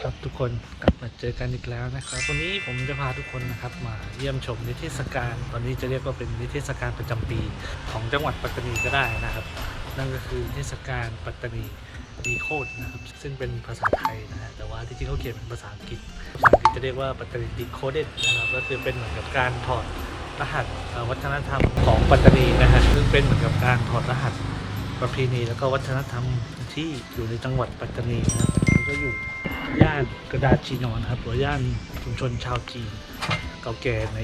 ครับทุกคนกลับมาเจอกันอีกแล้วนะครับ วันนี้ผมจะพาทุกคนนะครับมาเยี่ยมชมนิทรรศการ ตอนนี้จะเรียกว่าเป็นนิทรรศการประจำปีของจังหวัดปัตตานีก็ได้นะครับ นั่นก็คือนิทรรศการปัตตานีดีโคดนะครับ ซึ่งเป็นภาษาไทยนะฮะแต่ว่าที่จริงเขาเขียนเป็นภาษาอังกฤษภาษาอังกฤษจะเรียกว่าปัตตานีดีโคเดนะครับก็คือเป็นเหมือนกับการถอดรหัสวัฒนธรรมของปัตตานีนะฮะซึ่งเป็นเหมือนกับการถอดรหัสประเพณีแล้วก็วัฒนธรรมที่อยู่ในจังหวัดปัตตานีนะครับก็อยู่ ย่านกระดาษจีนอนครับหรือย่านชุมชนชาวจีนเก่าแก่ใน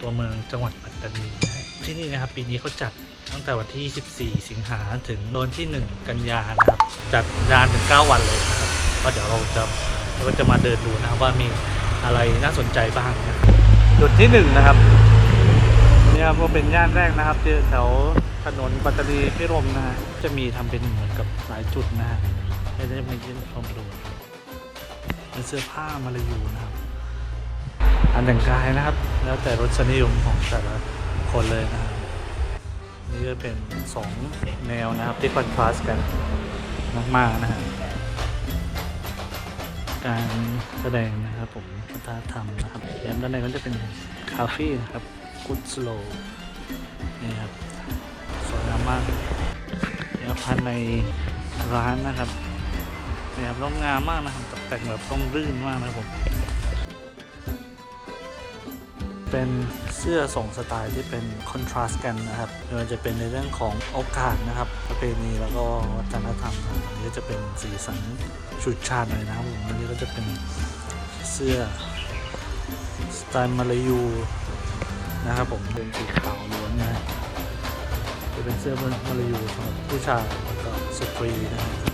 ตัวเมืองจังหวัดปัตตานีนะฮะที่นี่นะครับปีนี้เขาจัดตั้งแต่วันที่ 14 สิงหาถึงวันที่ 1 กันยานะครับ จัดนานถึง 9 วันเลยนะครับก็เดี๋ยวเราจะเราก็จะมาเดินดูนะครับว่ามีอะไรน่าสนใจบ้างนะจุดที่หนึ่งนะครับเนี่ยพวกเป็นย่านแรกนะครับที่แถวถนนปัตตานีพิรมนะฮะจะมีทำเป็นเหมือนกับหลายจุดนะฮะให้ได้มาเยี่ยมชมดู เป็นเสื้อผ้ามาลายูนะครับ อันแต่งกายนะครับ แล้วแต่รสนิยมของแต่ละคนเลยนะครับนี่ก็เป็นสองแนวนะครับที่คอนทราสต์กันมากๆนะฮะการแสดงนะครับผมวัฒนธรรมนะครับแล้วด้านในก็จะเป็นคาเฟ่นะครับกุดสโลนี่ครับสวยงามมากเนี่ยพันในร้านนะครับนี่ครับร่มงามมากนะครับ แต่งแบบต้องรื่นมากนะครับผม เป็นเสื้อส่งสไตล์ที่เป็นคอนทราสต์กันนะครับไม่ว่าจะเป็นในเรื่องของโอกาสนะครับ ประเพณีแล้วก็วัฒนธรรมนะครับอันนี้ก็จะเป็นสีสันชุดชาติหน่อยนะครับผมอันนี้ก็จะเป็นเสื้อสไตล์มาลายูนะครับผมเป็นสีขาวล้วนนะจะเป็นเสื้อมาลายูสำหรับผู้ชายแล้วก็สตรีนะฮะอี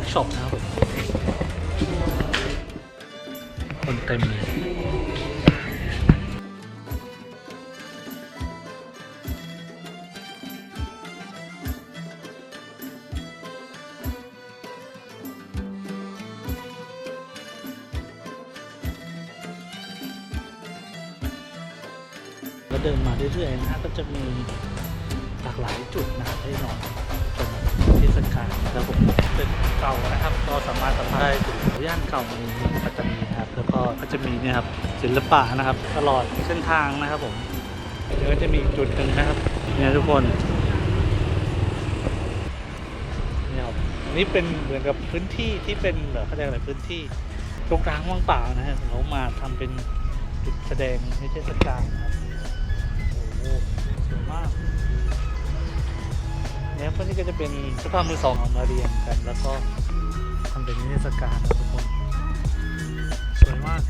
ร์กช็อปนะครับผมคนเต็มเลยแล้วเดินมาเรื่อยๆนะฮะก็จะมีหลากหลายจุดนะครับให้ลองชมเทศกาลนะครับผมตึกเก่านะครับ ก็สามารถสัมผัสได้ถึงย่านเก่าในเมืองปัตตานีนะครับแล้วก็ก็จะมีเนี่ยครับศิลปะนะครับ ตลอดเส้นทางนะครับผมเดี๋ยวก็จะมีจุดหนึ่งนะครับเนี่ยทุกคนเนี่ยครับอันนี้เป็นเหมือนกับพื้นที่ที่เป็นแบบเขาเรียกอะไรพื้นที่รกร้างว่างเปล่านะฮะเขามาทำเป็นจุดแสดงในเทศกาลครับโอ้โหสวยมาก นี้ยพวกนี้ก็จะเป็นเสื้อผ้ามือสองเอามาเรียงกัน แล้วก็ทำเป็นนิทรรศการนะทุกคน สวยมาก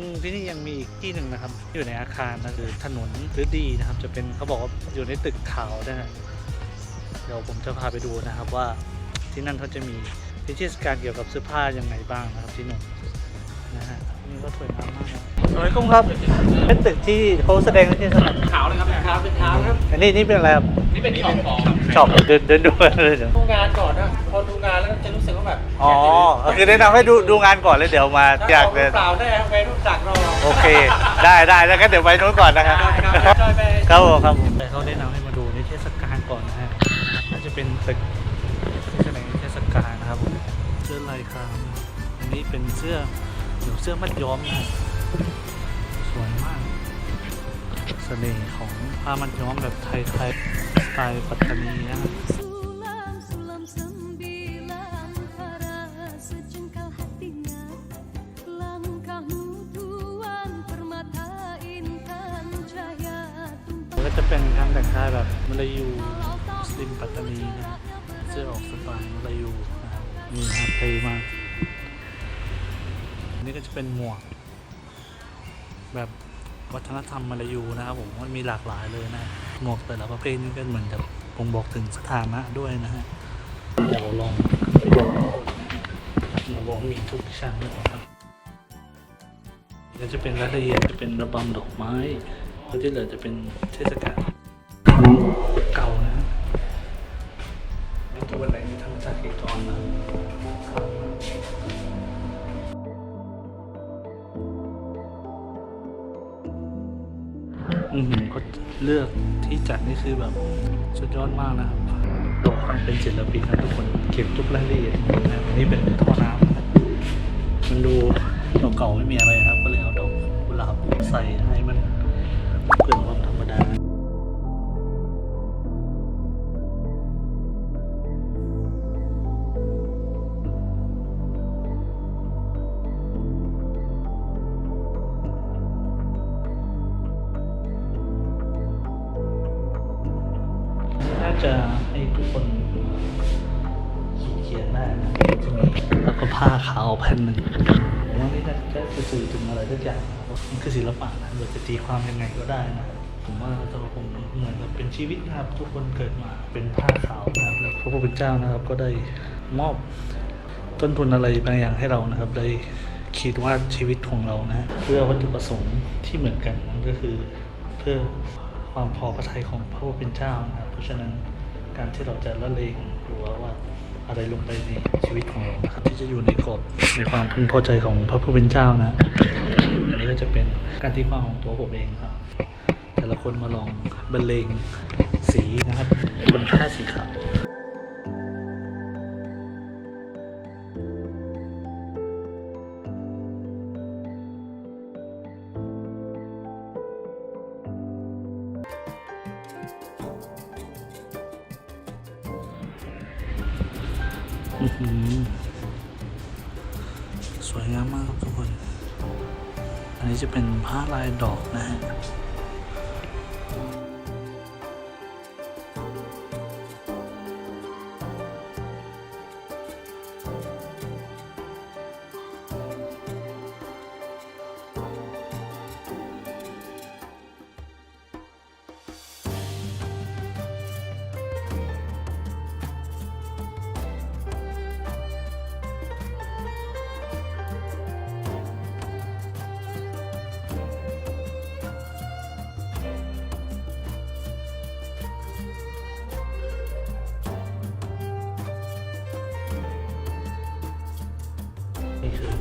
งที่นี่ยังมีอีกที่หนึ่งนะครับที่อยู่ในอาคารนะคือถนนหรือดีนะครับ จะเป็นเขาบอกว่าอยู่ในตึกขาวนะฮะเดี๋ยวผมจะพาไปดูนะครับว่าที่นั่นเขาจะมีนิทรรศการเกี่ยวกับเสื้อผ้ายังไงบ้างนะครับที่นู่น นะฮะนี่ก็สวยงามมากนะสวัสดีครับ เป็นตึกที่เขาแสดงนิทรรศการขาวนะครับขาวเป็นขาวครับ อันนี้นี่เป็นอะไรครับ นี่เป็นช็อปของช็อปเดินเดินดูเลยเดี๋ยวดูงานก่อนนะพอดูงานแล้วจะรู้สึกว่าแบบอ๋อคือแนะนำให้ดูดูงานก่อนเลยเดี๋ยวมาอยากเลเลยยเปล่าได้ครับไปรู้จักเราโอเค ได้ได้แล้วก็เดี๋ยวไปนู้นก่อนนะครับได้ครับจอยไปครับผมครับผมแต่เขาแนะนำให้มาดูในเทศกาลก่อนนะฮะน่าจะเป็นตึกที่แสดงในเทศกาลนะครับผมเสื้อลายครามอันนี้เป็นเสื้อ เดี๋ยวเสื้อมัดย้อมนะสวยมาก เสน่ห์ของผ้ามัดย้อมแบบไทยๆสไตล์ปัตตานีนะครับ Sulam sulam sembilan para sejengkal hatinya Langkahmu tuan permata intan jaya ก็จะเป็นการแต่งกายแบบมลายูมุสลิมปัตตานีนะครับเสื้อออกสไตล์มลายูนะครับนี่นะครับเท่มาก นนี่ก็จะเป็นหมวก แบบวัฒนธรรมมาลายูนะครับผมมันมีหลากหลายเลยนะหมวกแต่ละประเภทนี่ก็เหมือนกับผมบอกถึงสถานะด้วยนะฮะเดี๋ยวลองเราบอกมีทุกชั้นนะครับก็จะเป็นรายละเอียดจะเป็นระบำดอกไม้แล้วที่เหลือจะเป็นเทศกาลเก่านะตัวอะไรนี่ทำมาจากเอกกรนะ เขาเลือกที่จัดนี่คือแบบสุดยอดมากนะครับโดกความเป็นศิลปินนะทุกคนเก็บทุกรายละเอียดหมดนะครับอันนี่เป็นท่อน้ำนะครับมันดูเก่าๆไม่มีอะไรนะครับ ก็เลยเอาดอกกุหลาบใส่ให้มันเกินความ จะให้ทุกคนเขียนได้นะจะมีแล้วก็ผ้าขาวแผ่นหนึ่งผมว่านี่น่าจะสื่อถึงอะไรสักอย่างนะครับมันคือศิลปะนะเราจะตีความยังไงก็ได้นะผมว่าสำหรับผมเหมือนกับเป็นชีวิตนะครับ ทุกคนเกิดมาเป็นผ้าขาวนะครับแล้วพระผู้เป็นเจ้านะครับก็ได้มอบต้นทุนอะไรบางอย่างให้เรานะครับได้คิดว่าชีวิตของเรานะ เพื่อวัตถุประสงค์ที่เหมือนกันนั่นก็คือเพื่อความพอพระทัยของพระผู้เป็นเจ้านะครับเพราะฉะนั้น การที่เราจะละเลงหรือว่าว่าอะไรลงไปในชีวิตของเรานะครับที่จะอยู่ในกรอบในความพึงพอใจของพระผู้เป็นเจ้านะอันนี้ก็จะเป็นการที่มาของตัวผมเองครับ แต่ละคนมาลองบรรเลงสีนะครับบนผ้าสีขาว สวยงามมากครับทุกคน อันนี้จะเป็นผ้าลายดอกนะฮะ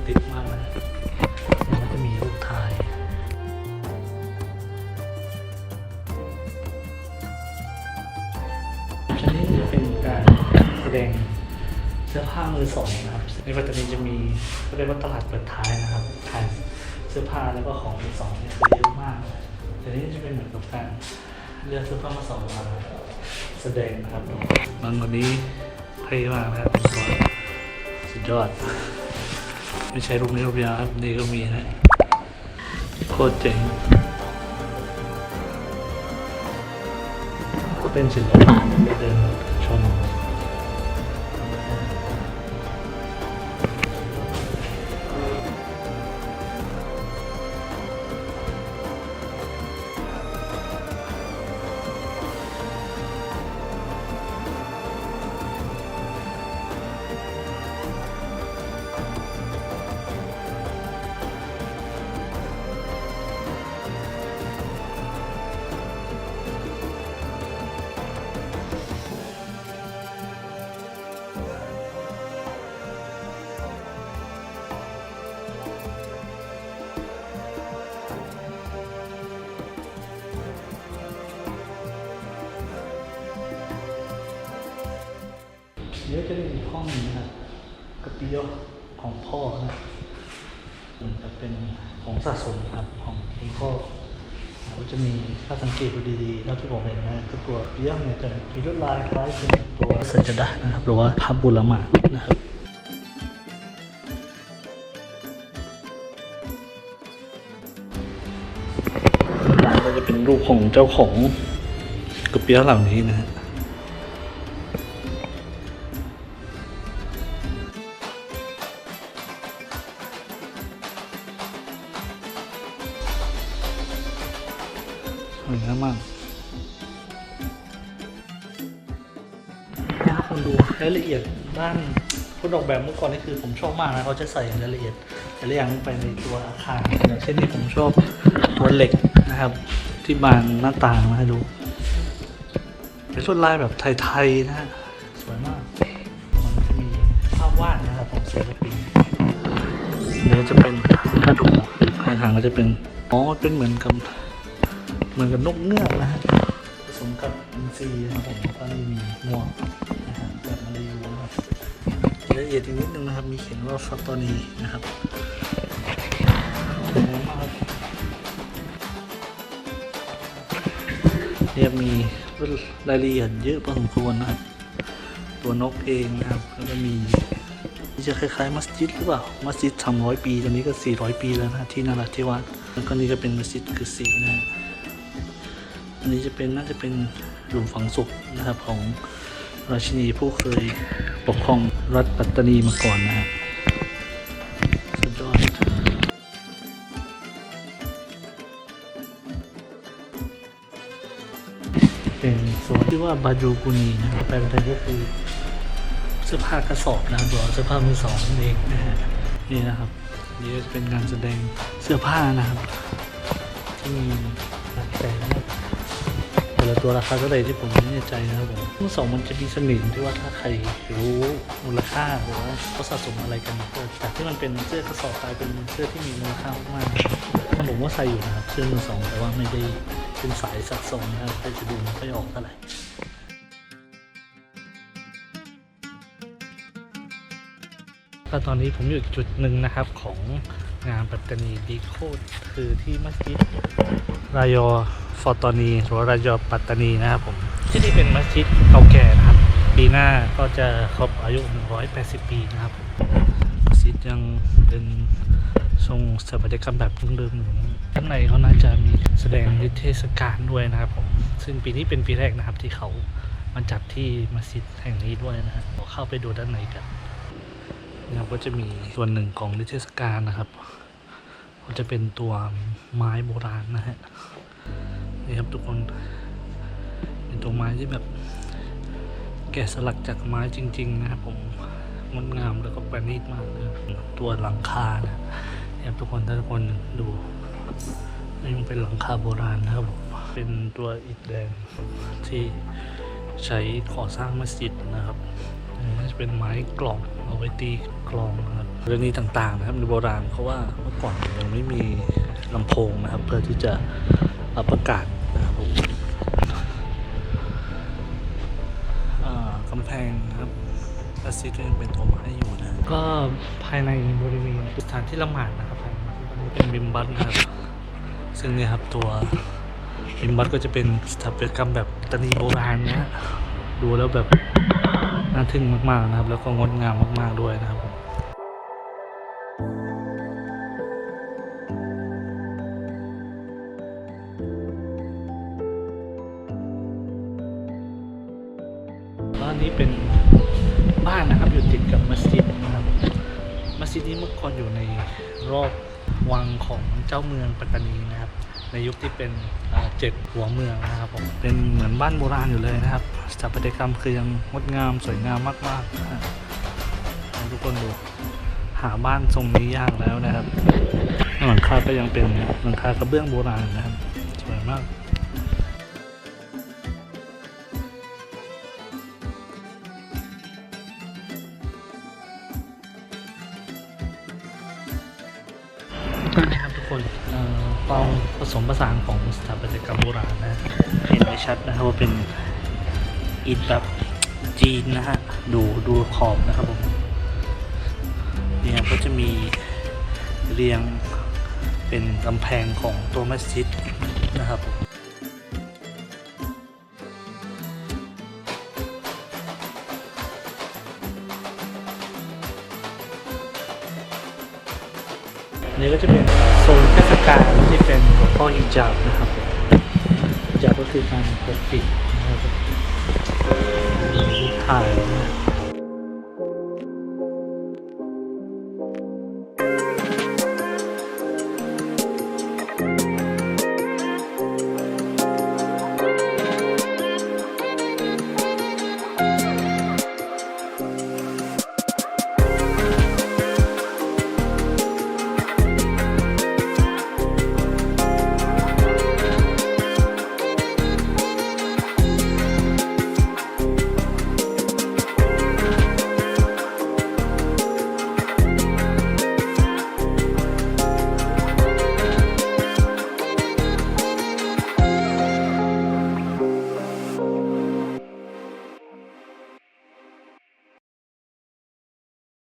ติดมากนะมันจะมีรูปถ่ายชนิดนี้เป็นการแสดงเสื้อผ้ามือสองนะครับในปัตตานีจะมีเขาเรียกว่าตลาดเปิดท้ายนะครับขายเสื้อผ้าแล้วก็ของมือสองเนี่ยคือเยอะมากแต่นี่จะเป็นเหมือนกับการเลือกเสื้อผ้ามาสองมาแสดงนะครับบางวันนี้เท่มากนะครับสุดยอด ไม่ใช่รูปนี้รูปยวครับนี่ก็มีนะโคตรเจ๋งก็เป็นศิลปะเดินชม สะสมครับของคุณพ่อก็จะมีถ้าสังเกตดูดีๆแล้วที่ผมเห็นนะคือตัวเปียกเนี่ยจะมีลวดลายคล้ายเป็นตัวสัจดะนะครับหรือว่าพระบุรมานะครับด้านล่างก็จะเป็นรูปของเจ้าของกระเปี๊ยะเหล่านี้นะฮะ สวยงามากเนี่คนดูรายละเอียดบ้านคนออกแบบเมื่อก่อนนี่คือผมชอบมากนะเขาจะใส่รายละเอียดแต่ละอย่างลงไปในตัวอาคารอย่างเช่นนี้ผมชอบตัวเหล็กนะครับ ที่บานหน้าต่างมาให้ดูเป็นลวดลายแบบไทยๆนะฮะสวยมาก มันจะมีภาพวาดนะครับของศิลปินเนี้จะเป็นกระดูกข้างก็จะเป็นอ๋อเป็นเหมือนกับ มือนกับนกเงือกนะฮะผสมกับอินทรีนะครับผมก็นี่มีงวงนะฮะแบบมาลายูนะครับละเอียดอีกนิดนึงนะครับ มีเขียนว่าฟัตตอนีนะครับเนี่ยมีรายละเอียดเยอะพอสมควรนะครับ ตัวนกเองนะครับแล้วก็มีนี่จะคล้ายๆมัสยิดหรือเปล่า มัสยิดทำร้อยปี ตอนนี้ก็400ปีแล้วนะที่นราธิวาสแล้วก็นี่ก็เป็นมัสยิดคือสีนะฮะ อันนี้จะเป็นน่าจะเป็นหลุมฝังศพนะครับของราชินีผู้เคยปกครองรัฐปัตตานีมาก่อนนะครับสุดยอดเป็นโซนที่ว่าบาจูกุนีนะครับแปลเป็นไทยก็คือเสื้อผ้ากระสอบนะครับหรือเสื้อผ้ามือสองนั่นเองนะฮะนี่นะครับนี่จะเป็นงานแสดงเสื้อผ้านะครับ ที่มีแต่นะครับ แต่ละตัวราคาเท่าไหร่ที่ผมไม่แน่ใจนะครับผมมือสองมันจะมีเสน่ห์ที่ว่าถ้าใครรู้มูลค่าหรือว่าเขาสะสมอะไรกันก็จากที่มันเป็นเสื้อกระสอบกลายเป็นเสื้อที่มีมูลค่ามากผมว่าใส่อยู่นะครับเสื้อมือสองแต่ว่าไม่ได้เป็นสายสะสมนะครับใครจะดูไม่ค่อยออกเท่าไหร่ก็ตอนนี้ผมอยู่จุดหนึ่งนะครับของงานปัตตานีดีโคดคือที่มัสยิดรายอ ฟอร์ตอนีหรือรายอปัตตานีนะครับผมที่นี่เป็นมัสยิดเก่าแก่นะครับ ปีหน้าก็จะครบอายุ 180 ปีนะครับมัสยิดยังเป็นทรงสถาปัตยกรรมแบบเดิมๆอยู่ข้างในเขาน่าจะมีแสดงนิทศการด้วยนะครับผมซึ่งปีนี้เป็นปีแรกนะครับที่เขามาจัดที่มัสยิดแห่งนี้ด้วยนะฮะเราเข้าไปดูด้านในกันนะครับก็จะมีส่วนหนึ่งของนิทศการนะครับ ก็จะเป็นตัวไม้โบราณนะฮะ นี่ครับทุกคน เป็นตัวไม้ที่แบบ แกะสลักจากไม้จริง ๆ นะครับผมงดงามแล้วก็ประณีตมากเลยตัวหลังคานะเนี่ยทุกคนถ้าทุกคนดูนี่มันเป็นหลังคาโบราณนะครับผมเป็นตัวอิฐแดงที่ใช้ก่อสร้างมัสยิดนะครับนี่จะเป็นไม้กล่องเอาไว้ตีกลองนะครับเรื่องนี้ต่างๆนะครับในโบราณเพราะว่าเมื่อก่อนยังไม่มีลำโพงนะครับ เพื่อที่จะประกาศ กำแพงนะครับมัสยิดก็ยังเป็นตัวไม้อยู่นะ ก็ภายในบริเวณสถานที่ละหมาดนะครับภายในมัสยิดอันนี้เป็นบิมบัตนะครับ ซึ่งเนี่ยครับตัวบิมบัตก็จะเป็นสถาปัตยกรรมแบบตะนีโบราณนะฮะดูแล้วแบบน่าทึ่งมากๆนะครับ แล้วก็งดงามมากๆด้วยนะครับ นี้เป็นบ้านนะครับอยู่ติดกับมัสยิดนะครับมัสยิดนี้เมื่อก่อนอยู่ในรอบวังของเจ้าเมืองปัตตานีนะครับ ในยุคที่เป็นเจ็ดหัวเมืองนะครับผมเป็นเหมือนบ้านโบราณอยู่เลยนะครับสถาปัตยกรรมคือยังงดงามสวยงามมากๆนะทุกคนดูหาบ้านทรงนี้ยากแล้วนะครับหลังคาก็ยังเป็นหลังคากระเบื้องโบราณนะครับสวยมาก คนเอ่อความผสมผสานของสถาปัตยกรรมโบราณนะเห็นได้ชัดนะครับว่าเป็นอิฐแบบจีนนะฮะดูดูขอบนะครับผมเนี่ยก็จะมีเรียงเป็นกำแพงของตัวมัสยิดนะครับผม นนี้ก็จะเป็นโซนเทศกาลที่เป็นหัวข้อฮิญาบนะครับผมฮิญาบก็คือการปกปิดนะครับนะครับถ่ายนะ